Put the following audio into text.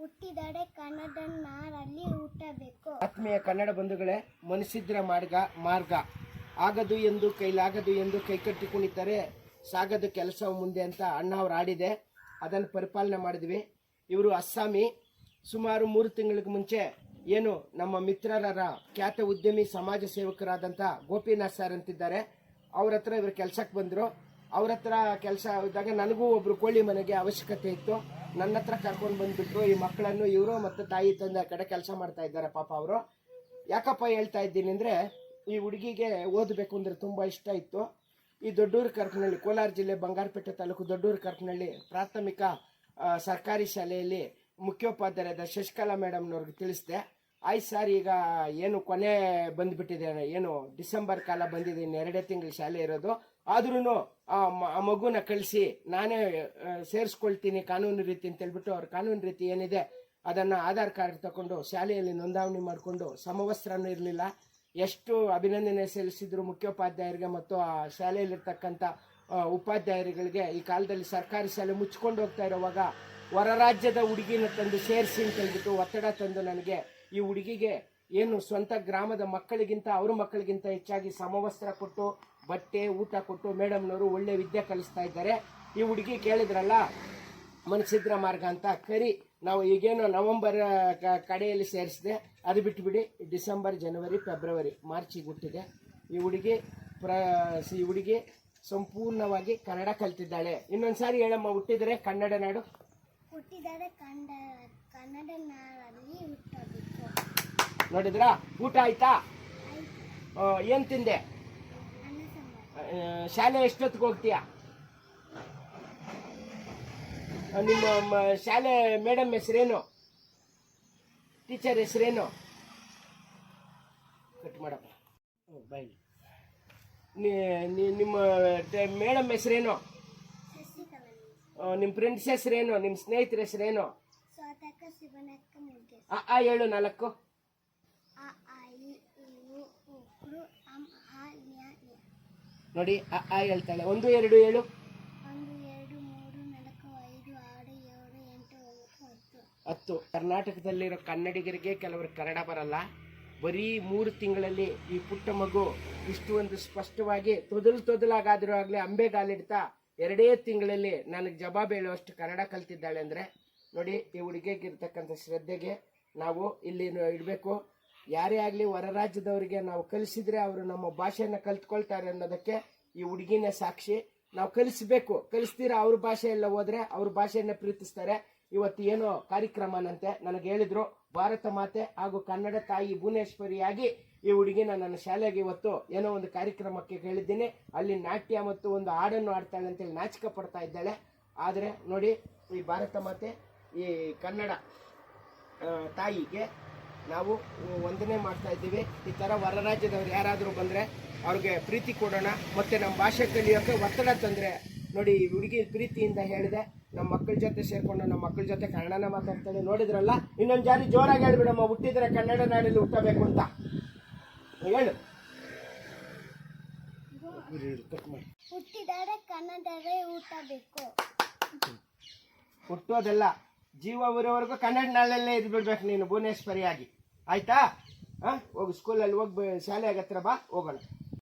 ಹುಟ್ಟಿದರೆ ಕನ್ನಡನ್ನಾರಲ್ಲಿ ಹುಟ್ಟಬೇಕು. ಆತ್ಮೀಯ ಕನ್ನಡ ಬಂಧುಗಳೇ, ಮನಸ್ಸಿದ್ರ ಮಾರ್ಗ ಮಾರ್ಗ. ಆಗದು ಎಂದು ಕೈಲಾಗದು ಎಂದು ಕೈಕಟ್ಟಿ ಕುಣಿತಾರೆ ಸಾಗದು ಕೆಲಸ ಮುಂದೆ ಅಂತ ಅಣ್ಣ ಅವ್ರು ಆಡಿದೆ. ಅದನ್ನು ಪರಿಪಾಲನೆ ಮಾಡಿದ್ವಿ. ಇವರು ಅಸ್ಸಾಮಿ. ಸುಮಾರು ಮೂರು ತಿಂಗಳಿಗೆ ಮುಂಚೆ ಏನು ನಮ್ಮ ಮಿತ್ರರ ಖ್ಯಾತ ಉದ್ಯಮಿ, ಸಮಾಜ ಸೇವಕರಾದಂಥ ಗೋಪಿನಾಥ್ ಸರ್ ಅಂತಿದ್ದಾರೆ. ಅವ್ರ ಹತ್ರ ಇವರು ಕೆಲಸಕ್ಕೆ ಬಂದರು. ಅವ್ರ ಹತ್ರ ಕೆಲಸ ಇದ್ದಾಗ ನನಗೂ ಒಬ್ಬರು ಕೋಳಿ ಮನೆಗೆ ಅವಶ್ಯಕತೆ ಇತ್ತು. ನನ್ನ ಹತ್ರ ಕರ್ಕೊಂಡು ಬಂದ್ಬಿಟ್ರು. ಈ ಮಕ್ಕಳನ್ನು ಇವರು ಮತ್ತು ತಾಯಿ ತಂದೆ ಕಡೆ ಕೆಲಸ ಮಾಡ್ತಾ ಇದ್ದಾರೆ ಪಾಪ ಅವರು. ಯಾಕಪ್ಪ ಹೇಳ್ತಾ ಇದ್ದೀನಿ ಅಂದರೆ, ಈ ಹುಡುಗಿಗೆ ಓದಬೇಕು ಅಂದರೆ ತುಂಬ ಇಷ್ಟ ಇತ್ತು. ಈ ದೊಡ್ಡೂರು ಕರ್ಕನಹಳ್ಳಿ ಕೋಲಾರ ಜಿಲ್ಲೆ ಬಂಗಾರಪೇಟೆ ತಾಲೂಕು ದೊಡ್ಡೂರು ಕರ್ಕನಹಳ್ಳಿ ಪ್ರಾಥಮಿಕ ಸರ್ಕಾರಿ ಶಾಲೆಯಲ್ಲಿ ಮುಖ್ಯೋಪಾಧ್ಯಾಯರಾದ ಶಶಿಕಲಾ ಮೇಡಮ್ನವ್ರಿಗೆ ತಿಳಿಸಿದೆ. ಆಯ್ತು ಸರ್ ಈಗ ಏನು ಕೊನೆ ಬಂದುಬಿಟ್ಟಿದೆ, ಏನು ಡಿಸೆಂಬರ್ ಕಾಲ ಬಂದಿದೆ, ಇನ್ನು ಎರಡೇ ತಿಂಗಳು ಶಾಲೆ ಇರೋದು. ಆದ್ರೂ ಆ ಮಗುನ ಕಳಿಸಿ ನಾನೇ ಸೇರಿಸ್ಕೊಳ್ತೀನಿ ಕಾನೂನು ರೀತಿ ಅಂತ ಹೇಳ್ಬಿಟ್ಟು ಅವ್ರ ಕಾನೂನು ರೀತಿ ಏನಿದೆ ಅದನ್ನು ಆಧಾರ್ ಕಾರ್ಡ್ ತಗೊಂಡು ಶಾಲೆಯಲ್ಲಿ ನೋಂದಾವಣಿ ಮಾಡಿಕೊಂಡು ಸಮವಸ್ತ್ರನೂ ಇರಲಿಲ್ಲ. ಎಷ್ಟು ಅಭಿನಂದನೆ ಸಲ್ಲಿಸಿದ್ರು ಮುಖ್ಯೋಪಾಧ್ಯಾಯರಿಗೆ ಮತ್ತು ಆ ಶಾಲೆಯಲ್ಲಿರ್ತಕ್ಕಂಥ ಉಪಾಧ್ಯಾಯರುಗಳಿಗೆ. ಈ ಕಾಲದಲ್ಲಿ ಸರ್ಕಾರಿ ಶಾಲೆ ಮುಚ್ಕೊಂಡು ಹೋಗ್ತಾ ಇರುವಾಗ ಹೊರ ರಾಜ್ಯದ ಹುಡುಗಿನ ತಂದು ಸೇರಿಸಿ ಅಂತ ಹೇಳ್ಬಿಟ್ಟು ಒತ್ತಡ ತಂದು ನನಗೆ ಈ ಹುಡುಗಿಗೆ ಏನು ಸ್ವಂತ ಗ್ರಾಮದ ಮಕ್ಕಳಿಗಿಂತ ಅವ್ರ ಮಕ್ಕಳಿಗಿಂತ ಹೆಚ್ಚಾಗಿ ಸಮವಸ್ತ್ರ ಕೊಟ್ಟು ಬಟ್ಟೆ ಊಟ ಕೊಟ್ಟು ಮೇಡಮ್ನವರು ಒಳ್ಳೆ ವಿದ್ಯೆ ಕಲಿಸ್ತಾ ಇದ್ದಾರೆ. ಈ ಹುಡುಗಿ ಕೇಳಿದ್ರಲ್ಲ ಮನಸಿದ್ರ ಮಾರ್ಗ ಅಂತ ಕರಿ ನಾವು ಈಗೇನು ನವೆಂಬರ್ ಕಡೆಯಲ್ಲಿ ಸೇರಿಸಿದೆ. ಅದು ಬಿಟ್ಟುಬಿಡಿ ಡಿಸೆಂಬರ್ ಜನವರಿ ಫೆಬ್ರವರಿ ಮಾರ್ಚಿಗೆ ಹುಟ್ಟಿದೆ. ಈ ಹುಡುಗಿ ಪ್ರ ಈ ಹುಡುಗಿ ಸಂಪೂರ್ಣವಾಗಿ ಕನ್ನಡ ಕಲ್ತಿದ್ದಾಳೆ. ಇನ್ನೊಂದು ಸಾರಿ ಹೇಳಮ್ಮ ಹುಟ್ಟಿದರೆ ಕನ್ನಡ ನಾಡು? ಹುಟ್ಟಿದರೆ ಕನ್ನಡ ಹುಟ್ಟಬೇಕು. ನೋಡಿದ್ರಾ? ಊಟ ಆಯ್ತಾ? ಏನು ತಿಂದೆ? ಶಾಲೆ ಎಷ್ಟೊತ್ತಿಗೆ ಹೋಗ್ತೀಯಾ? ನಿಮ್ಮ ಶಾಲೆ ಮೇಡಮ್ ಹೆಸರೇನು? ಟೀಚರ್ ಹೆಸರೇನು? ಕಟ್ ಮಾಡಪ್ಪ. ಬಾಯ್. ನೀ- ನೀ- ನಿಮ್ಮ ಮೇಡಮ್ ಹೆಸರೇನು? ನಿಮ್ಮ ಫ್ರೆಂಡ್ಸ್ ಹೆಸರೇನು? ನಿಮ್ಮ ಸ್ನೇಹಿತರ ಹೆಸರೇನು? ಹೇಳು ನಾಲ್ಕು. ನೋಡಿ ಆ ಹೇಳ್ತಾಳೆ. ಒಂದು ಎರಡು ಏಳು. ಹತ್ತು. ಕರ್ನಾಟಕದಲ್ಲಿರೋ ಕನ್ನಡಿಗರಿಗೆ ಕೆಲವರು ಕನ್ನಡ ಬರಲ್ಲ. ಬರೀ ಮೂರು ತಿಂಗಳಲ್ಲಿ ಈ ಪುಟ್ಟ ಮಗು ಇಷ್ಟು ಒಂದು ಸ್ಪಷ್ಟವಾಗಿ ತೊದಲು ತೊದಲಾಗಾದರೂ ಆಗಲಿ ಅಂಬೆಗಾಲಿಡ್ತಾ ಎರಡೇ ತಿಂಗಳಲ್ಲಿ ನನಗೆ ಜವಾಬ್ ಹೇಳುವಷ್ಟು ಕನ್ನಡ ಕಲ್ತಿದ್ದಾಳೆ ಅಂದರೆ ನೋಡಿ ಈ ಹುಡುಗಿಗೆ ಇರ್ತಕ್ಕಂಥ ಶ್ರದ್ಧೆಗೆ ನಾವು ಇಲ್ಲಿ ಇಡಬೇಕು. ಯಾರೇ ಆಗಲಿ ಹೊರ ರಾಜ್ಯದವರಿಗೆ ನಾವು ಕಲಿಸಿದ್ರೆ ಅವರು ನಮ್ಮ ಭಾಷೆಯನ್ನು ಕಲ್ತ್ಕೊಳ್ತಾರೆ ಅನ್ನೋದಕ್ಕೆ ಈ ಹುಡುಗಿನೇ ಸಾಕ್ಷಿ. ನಾವು ಕಲಿಸ್ಬೇಕು. ಕಲಿಸ್ತೀರಾ ಅವ್ರ ಭಾಷೆಯೆಲ್ಲ ಹೋದ್ರೆ ಅವ್ರ ಭಾಷೆಯನ್ನ ಪ್ರೀತಿಸ್ತಾರೆ. ಇವತ್ತು ಏನೋ ಕಾರ್ಯಕ್ರಮನಂತೆ ನನಗೆ ಹೇಳಿದ್ರು. ಭಾರತ ಮಾತೆ ಹಾಗೂ ಕನ್ನಡ ತಾಯಿ ಭುವನೇಶ್ವರಿಯಾಗಿ ಈ ಹುಡುಗಿನ ನನ್ನ ಶಾಲೆಗೆ ಇವತ್ತು ಏನೋ ಒಂದು ಕಾರ್ಯಕ್ರಮಕ್ಕೆ ಕೇಳಿದ್ದೀನಿ. ಅಲ್ಲಿ ನಾಟ್ಯ ಮತ್ತು ಒಂದು ಹಾಡನ್ನು ಆಡ್ತಾಳೆ ಅಂತೇಳಿ ನಾಚಿಕೆ ಪಡ್ತಾ ಇದ್ದಾಳೆ. ಆದರೆ ನೋಡಿ ಈ ಭಾರತ ಮಾತೆ ಈ ಕನ್ನಡ ತಾಯಿಗೆ ನಾವು ವಂದನೆ ಮಾಡ್ತಾ ಇದ್ದೀವಿ. ಈ ಥರ ಹೊರ ರಾಜ್ಯದವ್ರು ಯಾರಾದರೂ ಬಂದರೆ ಅವ್ರಿಗೆ ಪ್ರೀತಿ ಕೊಡೋಣ. ಮತ್ತು ನಮ್ಮ ಭಾಷೆ ಕಲಿಯೋಕ್ಕೆ ಒತ್ತಡ ತಂದರೆ ನೋಡಿ ಈ ಹುಡುಗಿ ಪ್ರೀತಿಯಿಂದ ಹೇಳಿದೆ. ನಮ್ಮ ಮಕ್ಕಳ ಜೊತೆ ಸೇರ್ಕೊಂಡು ನಮ್ಮ ಮಕ್ಕಳ ಜೊತೆ ಕನ್ನಡನ ಮಾತಾಡ್ತಾಳೆ. ನೋಡಿದ್ರಲ್ಲ? ಇನ್ನೊಂದು ಜಾರಿ ಜೋರಾಗಿ ಹೇಳ್ಬಿಡಮ್ಮ. ಹುಟ್ಟಿದ್ರೆ ಕನ್ನಡ ನಾಡಲ್ಲಿ ಹುಟ್ಟಬೇಕು ಅಂತ. ಹೇಳು. ಹುಟ್ಟಿದರೆ ಕನ್ನಡವೇ ಹುಟ್ಟಬೇಕು. ಹುಟ್ಟೋದಲ್ಲ ಜೀವ ಬರೋವರೆಗೂ ಕನ್ನಡ ನಾಳಲ್ಲೇ ಇದ್ಬಿಡ್ಬೇಕು ನೀನು ಭುವನೇಶ್ವರಿಯಾಗಿ. ಆಯ್ತಾ? ಹಾಂ? ಹೋಗಿ ಸ್ಕೂಲಲ್ಲಿ ಹೋಗಿ ಶಾಲೆ ಹತ್ರ ಬಾ, ಹೋಗೋಣ.